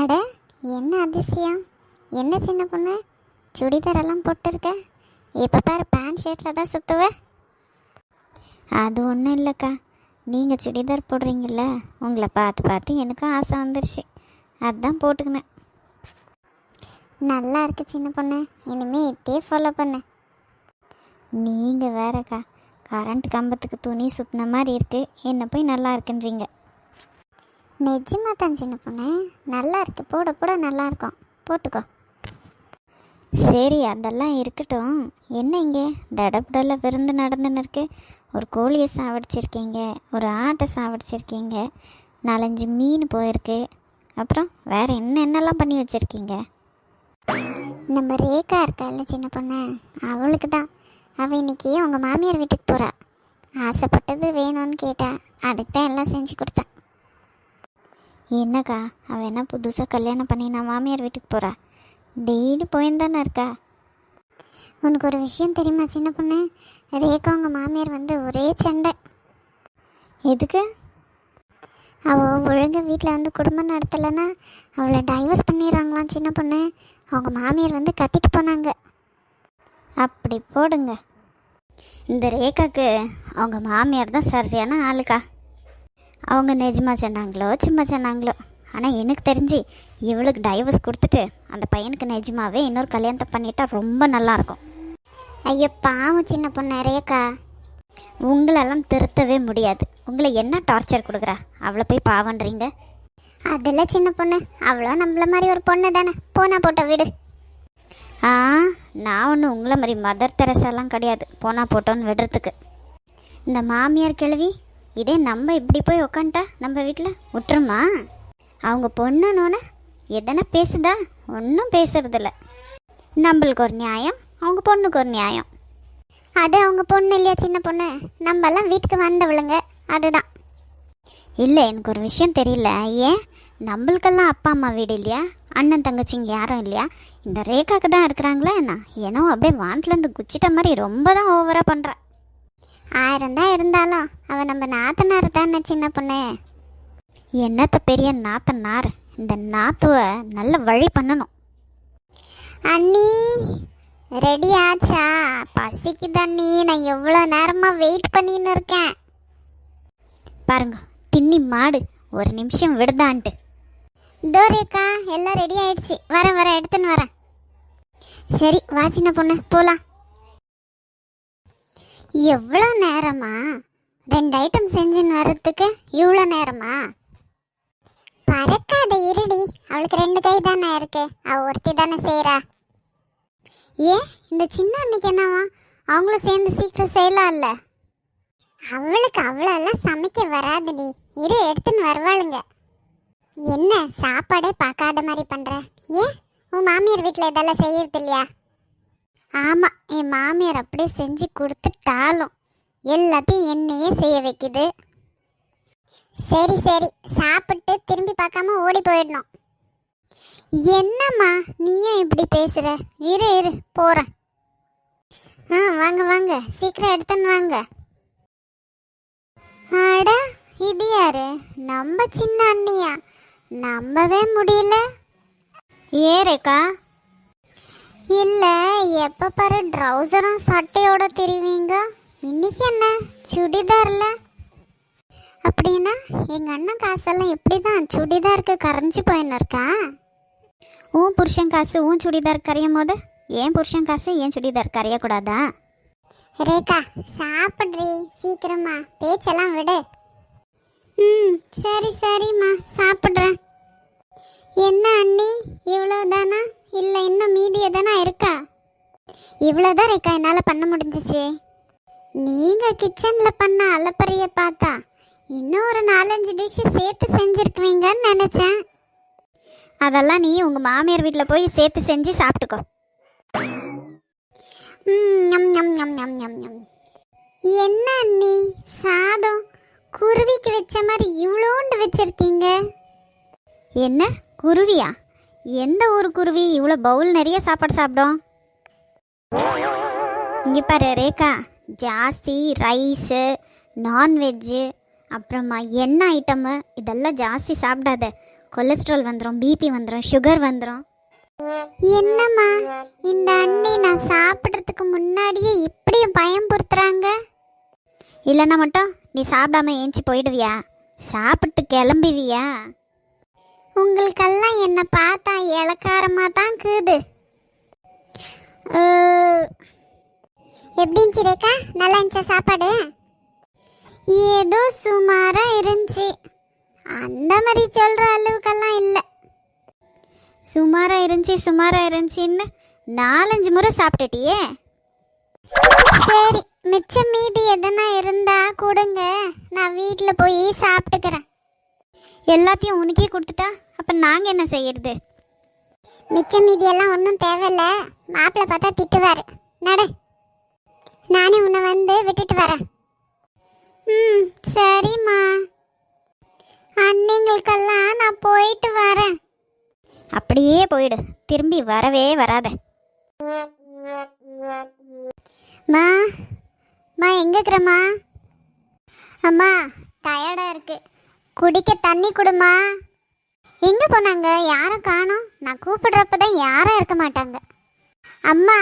அட என்ன அதிசயம்? என்ன சின்ன பொண்ணு? சுடிதார் எல்லாம் போட்டிருக்க? இப்போ பாரு பேண்ட் ஷர்ட்டில் தான் சுற்றுவ அது ஒன்றும் இல்லைக்கா. நீங்கள் சுடிதார் போடுறீங்கள உங்களை பார்த்து பார்த்து எனக்கும் ஆசை வந்துருச்சு. அதுதான் போட்டுக்கினேன். நல்லா இருக்கு சின்ன பொண்ணு. இனிமேல் இதே ஃபாலோ பண்ணு. நீங்கள் வேறக்கா கரண்ட் கம்பத்துக்கு துணி சுத்தின மாதிரி இருக்குது என்ன போய் நல்லா இருக்குன்றீங்க? நிஜமா தான் சின்ன பொண்ணு நல்லா இருக்கு போட போட நல்லா இருக்கும் போட்டுக்கோ. சரி அதெல்லாம் இருக்கட்டும். என்ன இங்கே? தடபுடல விருந்து நடந்துன்னு இருக்கு ஒரு கோழியை சாவடிச்சிருக்கீங்க. ஒரு ஆட்டை சாவடிச்சிருக்கீங்க. நாலஞ்சு மீன் போயிருக்கு. அப்புறம் வேற என்ன என்னெல்லாம் பண்ணி வச்சிருக்கீங்க? நம்ம ரேகா இருக்கால சின்ன பொண்ணு அவளுக்கு தான். அவள் இன்னைக்கு அவங்க மாமியார் வீட்டுக்கு போகிறா ஆசைப்பட்டது வேணும்னு கேட்டா அதுக்கு தான் எல்லாம் செஞ்சு கொடுத்தேன் என்னக்கா அவள் என்ன புதுசாக கல்யாணம் பண்ணி நான் மாமியார் வீட்டுக்கு போகிறா டெய்லி போயிருந்தானே இருக்கா? உனக்கு ஒரு விஷயம் தெரியுமா சின்ன பொண்ணு? ரேகா உங்கள் மாமியார் வந்து ஒரே சண்டை. எதுக்கு? அவள் ஒழுங்காக வீட்டில் வந்து குடும்பம் நடத்தலைன்னா அவளை டைவர்ஸ் பண்ணிடுறாங்களாம் சின்ன பொண்ணு. அவங்க மாமியார் வந்து கத்திட்டு போனாங்க. அப்படி போடுங்க. இந்த ரேகாக்கு அவங்க மாமியார் தான் சரியான ஆளுக்கா? அவங்க நிஜமாக சொன்னாங்களோ சும்மா சொன்னாங்களோ. ஆனால் எனக்கு தெரிஞ்சு இவளுக்கு டைவர்ஸ் கொடுத்துட்டு அந்த பையனுக்கு நிஜமாவே இன்னொரு கல்யாணத்தை பண்ணிட்டா ரொம்ப நல்லாயிருக்கும். ஐயோ பாவம் சின்ன பொண்ணு நிறையக்கா உங்களெல்லாம் திருத்தவே முடியாது. உங்களை என்ன டார்ச்சர் கொடுக்குறா? அவளை போய் பாவன்றீங்க? அதெல்லாம் சின்ன பொண்ணு அவ்வளோ நம்மள மாதிரி ஒரு பொண்ணு தானே. போனா போட்ட வீடு. ஆ நான் ஒன்றும் உங்களை மாதிரி மதர் தெரசாலாம் கிடையாது. போனா போட்டோன்னு விடுறதுக்கு. இந்த மாமியார் கிழவி இதே நம்ம இப்படி போய் உக்காண்டா நம்ம வீட்டில் விட்டுருமா அவங்க பொண்ணுனோட எதனா பேசுதா? ஒன்றும் பேசுறதில்ல. நம்மளுக்கு ஒரு நியாயம் அவங்க பொண்ணுக்கு ஒரு நியாயம். அது அவங்க பொண்ணு இல்லையா சின்ன பொண்ணு? நம்மெல்லாம் வீட்டுக்கு வந்தவளுங்க. அதுதான். இல்லை எனக்கு ஒரு விஷயம் தெரியல. ஏன்? நம்மளுக்கெல்லாம் அப்பா அம்மா வீடு இல்லையா? அண்ணன் தங்கச்சிங்க யாரும் இல்லையா? இந்த ரேகாக்கு தான் இருக்கிறாங்களா என்ன? ஏன்னா அப்படியே வானத்துலேருந்து குச்சிட்ட மாதிரி ரொம்ப தான் ஓவராக பண்ணுறேன் ஆயிரம் தான் இருந்தாலும் அவள் நம்ம நாத்தனார் தானே சின்ன பொண்ணு. என்னத்த பெரிய நாத்தனார்? இந்த நாத்துவ நல்ல வழி பண்ணணும். அண்ணி ரெடி ஆச்சா? பசிக்குது அண்ணி? நான் எவ்வளோ நேரமாக வெயிட் பண்ணின்னு இருக்கேன். பாருங்க தின்னி மாடு. ஒரு நிமிஷம் விடுதான்ட்டு. தோரேக்கா எல்லாம் ரெடி ஆயிடுச்சு. வரேன் வரேன் எடுத்துன்னு வரேன். சரி வாச்சின சின்ன பொண்ணு போகலாம் எவ்வளோ நேரமா? ரெண்டு ஐட்டம் செஞ்சுன்னு வர்றதுக்கு இவ்வளோ நேரமா? பறக்காத இருடி. அவளுக்கு ரெண்டு கை தானே இருக்கு. அவ ஒருத்தி தானே செய்கிறா ஏன் இந்த சின்ன அன்னைக்கு என்னவா? அவங்களும் சேர்ந்து சீக்கிரம் செய்யலாம்ல? அவளுக்கு அவ்வளோலாம் சமைக்க வராதுடி. இரு எடுத்துன்னு வருவாளுங்க. என்ன சாப்பாடே பார்க்காத மாதிரி பண்ணுற ஏன் உன் மாமியார் வீட்டில் இதெல்லாம் செய்யறது இல்லையா ஆமாம் என் மாமியார் அப்படியே செஞ்சு கொடுத்துட்டாலும் எல்லாத்தையும் என்னையே செய்ய வைக்குது. சரி சரி சாப்பிட்டு திரும்பி பார்க்காம ஓடி போயிடணும். என்னம்மா நீயும் இப்படி பேசுகிற இரு இரு போகிறேன் ஆ வாங்க வாங்க சீக்கிரம் எடுத்துன்னு வாங்க. அட இது யாரு? நம்ம சின்ன அண்ணியா? நம்பவே முடியல. ஏ இல்ல எப்ப பாரு ட்ரௌசரும் சட்டையோட தெரிவிங்க. இன்னைக்கு என்ன? சுடிதார்ல? அப்படின்னா எங்க அண்ணன் காசெல்லாம் எப்படிதான் சுடிதாருக்கு கரைஞ்சு போயின்னு இருக்கா? உன் புருஷன் காசு உன் சுடிதார் கரையும் போது ஏன் புருஷன் காசு ஏன் சுடிதார் கரையக்கூடாதா? ரேகா சாப்பிட்றி சீக்கிரமா. பேச்செல்லாம் விடு. ம் சரி சரிம்மா சாப்பிட்றேன். என்ன அண்ணி இவ்வளோதானா இல்லை இன்னும் மீதியை தானே இருக்கா? இவ்வளோதான் ரேக்கா என்னால் பண்ண முடிஞ்சிச்சு. நீங்கள் கிச்சனில் பண்ண அலப்பறைய பார்த்தா இன்னும் ஒரு நாலஞ்சு டிஷ்ஷு சேர்த்து செஞ்சுருக்குவீங்கன்னு நினச்சேன். அதெல்லாம் நீ உங்கள் மாமியார் வீட்டில் போய் சேர்த்து செஞ்சு சாப்பிட்டுக்கோ. ம், ஞம், ஞம், ஞம், ஞம், ஞம், ஞம். என்ன அண்ணி சாதம் குருவிக்கு வச்ச மாதிரி இவ்வளோண்டு வச்சுருக்கீங்க? என்ன குருவியா? எந்த ஊர் குருவி? இவ்வளோ பவுல் நிறைய சாப்பாடு சாப்பிடும். இங்கே பாரு ரேகா. ஜாஸ்தி ரைஸு நான்வெஜ்ஜு அப்புறமா எண்ணெய் ஐட்டமு இதெல்லாம் ஜாஸ்தி சாப்பிடாத. கொலஸ்ட்ரால் வந்துடும் பிபி வந்துடும் சுகர் வந்துடும் என்னம்மா இந்த அண்ணி நான் சாப்பிட்றதுக்கு முன்னாடியே இப்படியும் பயம்புறுத்துறாங்க இல்லைன்னா மட்டும் நீ சாப்பிடாம ஏஞ்சி போயிடுவியா? சாப்பிட்டு கிளம்பிவியா? உங்களுக்கெல்லாம் என்னை பார்த்தா இலக்காரமாக தான் கூது எப்படி ரேக்கா நல்லா இருந்துச்சா சாப்பாடு? ஏதோ சுமாராக இருந்துச்சு. அந்த மாதிரி சொல்கிற அளவுக்கெல்லாம் இல்லை. சுமாராக இருந்துச்சு சுமாராக இருந்துச்சின்னு நாலஞ்சு முறை சாப்பிட்டுட்டியே? சரி மிச்சம் மீதி எதனா இருந்தா கொடுங்க. நான் வீட்டில் போய் சாப்பிட்டுக்கிறேன். எல்லாத்தையும் உனக்கே கொடுத்துட்டா? அப்போ நாங்கள் என்ன செய்யறது? மிச்சம் மீதி எல்லாம் ஒன்றும் தேவையில்ல. மாப்பிள்ளை பார்த்தா திட்டுவார். நட. நானே உன்னை வந்து விட்டுட்டு வரேன். ம் சரிம்மா. அன்னைங்களுக்கெல்லாம் நான் போயிட்டு வரேன். அப்படியே போயிடு. திரும்பி வரவே வராத. மா மா எங்க இருக்கிறம்மா? அம்மா டயர்டா இருக்கு. குடிக்க தண்ணி கொடுமா. எங்கே போனாங்க? யாரும் காணும்? நான் கூப்பிடுறப்ப தான் யாரும் இருக்க மாட்டாங்க. அம்மா.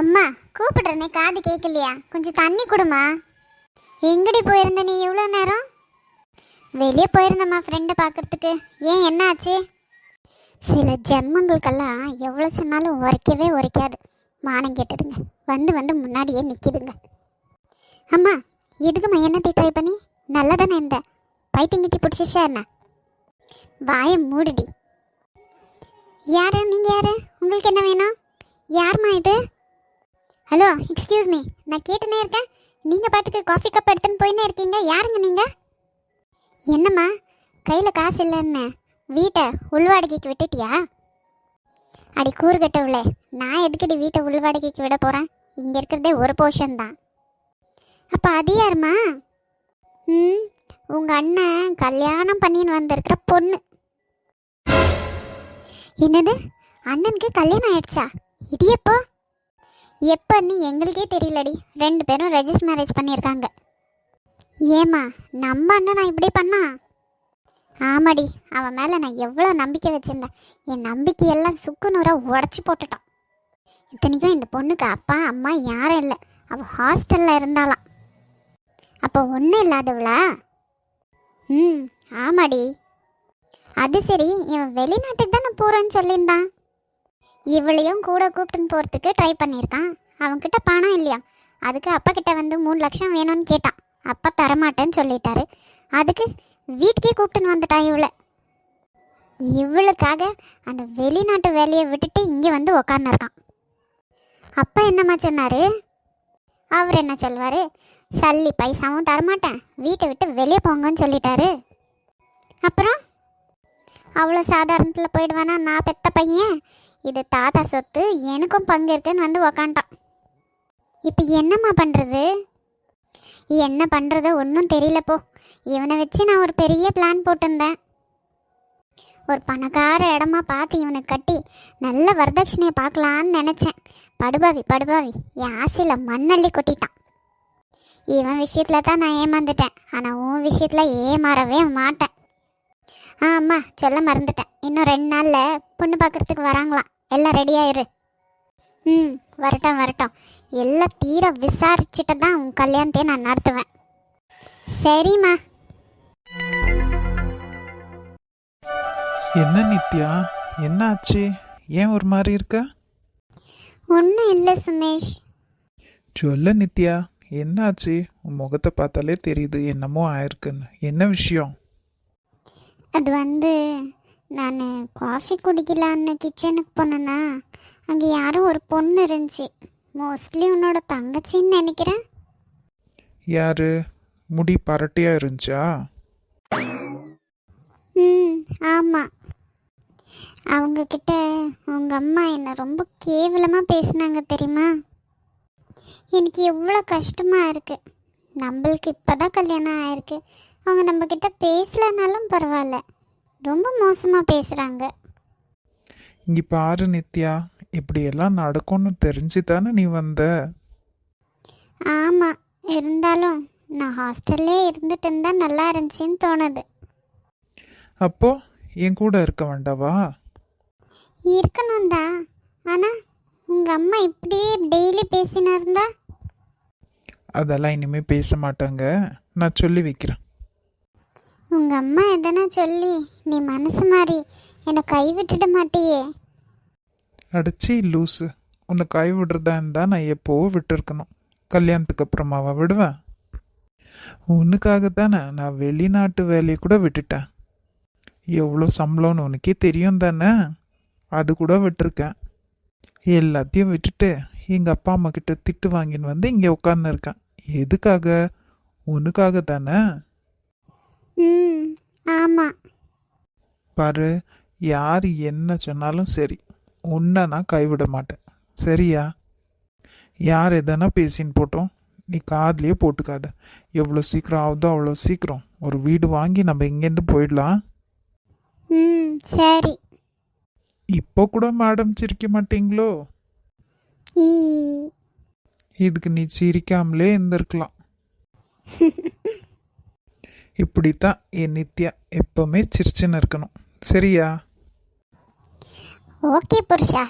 அம்மா கூப்பிடுறனே காது கேட்கலையா? கொஞ்சம் தண்ணி கொடுமா. எங்கடி போயிருந்த நீ இவ்வளோ நேரம்? வெளியே போயிருந்தம்மா ஃப்ரெண்டை பார்க்கறதுக்கு. ஏன் என்ன ஆச்சு சில ஜென்மங்களுக்கெல்லாம் எவ்வளோ சொன்னாலும் உரைக்கவே உரைக்காது. மானம் கேட்டதுங்க. வந்து வந்து முன்னாடியே நிற்கிதுங்க அம்மா எதுக்குமா என்னத்தை ட்ரை பண்ணி நல்லதானே இந்த பைத்தியங்கிட்டி பிடிச்சிச்சா என்ன? வாயை மூடுடி. யாரு? நீங்கள் யாரு? உங்களுக்கு என்ன வேணும்? யாரும்மா இது? ஹலோ எக்ஸ்கியூஸ் மீ நான் கேட்டுனே இருக்கேன். நீங்கள் பாட்டுக்கு காஃபி கப் எடுத்துன்னு போயினே இருக்கீங்க. யாருங்க நீங்கள் என்னம்மா? கையில் காசு இல்லைன்னு வீட்டை உள்வாடகைக்கு விட்டுட்டியா? அடி கூறுகட்டவுளே நான் எதுக்கடி வீட்டை உள்வாடகைக்கு விட போகிறேன் இங்கே இருக்கிறதே ஒரு போர்ஷன் தான். அப்போ அது யாருமா ம் உங்கள் அண்ணன் கல்யாணம் பண்ணின்னு வந்திருக்கிற பொண்ணு. என்னது? அண்ணனுக்கு கல்யாணம் ஆயிடுச்சா? இது எப்போ எப்போன்னு எங்களுக்கே தெரியலடி. ரெண்டு பேரும் ரெஜிஸ்டர் மேரேஜ் பண்ணியிருக்காங்க. ஏமா நம்ம அண்ணன் நான் இப்படி பண்ணா? ஆமாடி அவன் மேலே நான் எவ்வளோ நம்பிக்கை வச்சுருந்தேன். என் நம்பிக்கையெல்லாம் சுக்கு நூறாக உடச்சி போட்டுட்டான். இத்தனைக்கும் இந்த பொண்ணுக்கு அப்பா அம்மா யாரும் இல்லை. அவள் ஹாஸ்டலில் இருந்தாலாம் அப்போ ஒன்றும் இல்லாதவளா? ம் ஆமாடி. அது சரி இவன் வெளிநாட்டுக்கு தானே போகிறேன்னு சொல்லியிருந்தான். இவளையும் கூட கூப்பிட்டுன்னு போகிறதுக்கு ட்ரை பண்ணியிருக்கான். அவன்கிட்ட பணம் இல்லையா? அதுக்கு அப்பா கிட்ட வந்து மூணு லட்சம் வேணும்னு கேட்டான். அப்பா தரமாட்டேன்னு சொல்லிட்டாரு. அதுக்கு வீட்டுக்கே கூப்பிட்டுன்னு வந்துட்டான் இவளை. இவளுக்காக அந்த வெளிநாட்டு வேலையை விட்டுட்டு இங்கே வந்து உக்காந்துருக்கான். அப்பா என்னம்மா சொன்னார்? அவர் என்ன சொல்வார்? சல்லி பைசாவும் தரமாட்டேன். வீட்டை விட்டு வெளியே போங்கன்னு சொல்லிட்டாரு. அப்புறம்? அவ்வளோ சாதாரணத்தில் போயிடுவானா? நான் பெத்த பையன். இது தாத்தா சொத்து எனக்கும் பங்கு இருக்குன்னு வந்து உக்காண்டான் இப்போ என்னம்மா பண்ணுறது என்ன பண்ணுறது ஒன்றும் தெரியல போ. இவனை வச்சு நான் ஒரு பெரிய பிளான் போட்டிருந்தேன். ஒரு பணக்கார இடமா பார்த்து இவனை கட்டி நல்ல வரதட்சணையை பார்க்கலான்னு நினச்சேன். படுபாவி படுபாவி என் ஆசையில் மண்ணள்ளி கொட்டிட்டான். இவன் விஷயத்தில் தான் நான் ஏமாந்துட்டேன். ஆனால் உன் விஷயத்தில் ஏமாறவே மாட்டேன். ஆ அம்மா சொல்ல மறந்துட்டேன். இன்னும் ரெண்டு நாளில் பொண்ணு பார்க்குறதுக்கு வராங்களாம். எல்லாம் ரெடியாயிரு ம் வரட்டும் வரட்டும். எல்லாம் தீர விசாரிச்சுட்டு தான் உன் கல்யாணத்தையே நான் நடத்துவேன். சரிம்மா. என்ன நித்யா? என்ன ஆச்சு ஏன் ஒரு மாதிரி இருக்க? ஒன்றும் இல்லை சுமேஷ். சொல்ல நித்யா என்ன ஆச்சு உன் முகத்தை பார்த்தாலே தெரியுது என்னமோ ஆயிருக்குன்னு. என்ன விஷயம்? அது வந்து நான் காஃபி குடிக்கலான்னு கிச்சனுக்கு போனேன்னா அங்கே யாரோ ஒரு பொண்ணு இருந்துச்சு. மோஸ்ட்லி உன்னோட தங்கச்சின்னு நினைக்கிறேன். யாரு? முடி பரட்டையா இருந்துச்சா? ம் ஆமாம் அவங்கக்கிட்ட உங்கள் அம்மா என்னை ரொம்ப கேவலமாக பேசுனாங்க தெரியுமா? எனக்கு எவ்வளோ கஷ்டமாக இருக்குது நம்மளுக்கு இப்போ தான் கல்யாணம் ஆயிருக்கு. அவங்க நம்மக்கிட்ட பேசலனாலும் பரவாயில்ல. ரொம்ப மோசமாக பேசுகிறாங்க இங்க பாரு நித்யா இப்படி எல்லாம் நடக்கும்னு தெரிஞ்சு தானே நீ வந்த? ஆமாம் இருந்தாலும் நான் ஹாஸ்டல்லே இருந்துட்டு இருந்தால் நல்லா இருந்துச்சுன்னு தோணுது. அப்போ என் கூட இருக்க வேண்டாவா? இருக்கணும் தான் ஆனால் உங்கள் அம்மா இப்படியே டெய்லி பேசினா இருந்தா அதெல்லாம் இனிமே பேச மாட்டாங்க. நான் சொல்லி வைக்கிறேன். உங்கள் அம்மா எதனா சொல்லி நீ மனசு மாறி என்னை கை விட்டுட மாட்டியே. அடிச்சு லூஸு உன்னை கை விடுறதா இருந்தால் நான் எப்போவோ விட்டுருக்கணும். கல்யாணத்துக்கு அப்புறமாவா விடுவேன்? உனக்காக தானே நான் வெளிநாட்டு வேலையை கூட விட்டுட்டேன். எவ்வளோ சம்பளம்னு உனக்கே தெரியும் தானே? அது கூட விட்டுருக்கேன். எல்லாத்தையும் விட்டுட்டு எங்கள் அப்பா அம்மா கிட்ட திட்டு வாங்கின்னு வந்து இங்கே உட்காந்துருக்கேன் எதுக்காக? உனக்காக தானே? ம் ஆமாம் பாரு யார் என்ன சொன்னாலும் சரி உன்னை நான் கைவிட மாட்டேன். சரியா? யார் எதனா பேசின்னு போட்டோம் நீ காதுலயே போட்டுக்காத. எவ்வளோ சீக்கிரம் ஆகுதோ அவ்வளோ சீக்கிரம். ஒரு வீடு வாங்கி நம்ம இங்கேருந்து போயிடலாம். ம் சரி. இப்போ கூட மேடம் சிரிக்க மாட்டீங்களோ? இதுக்கு நீ சிரிக்காமலே இருந்திருக்கலாம். இப்படித்தான் என் நித்யா எப்பவுமே சிரிச்சுன்னு இருக்கணும். சரியா? ஓகே புருஷா.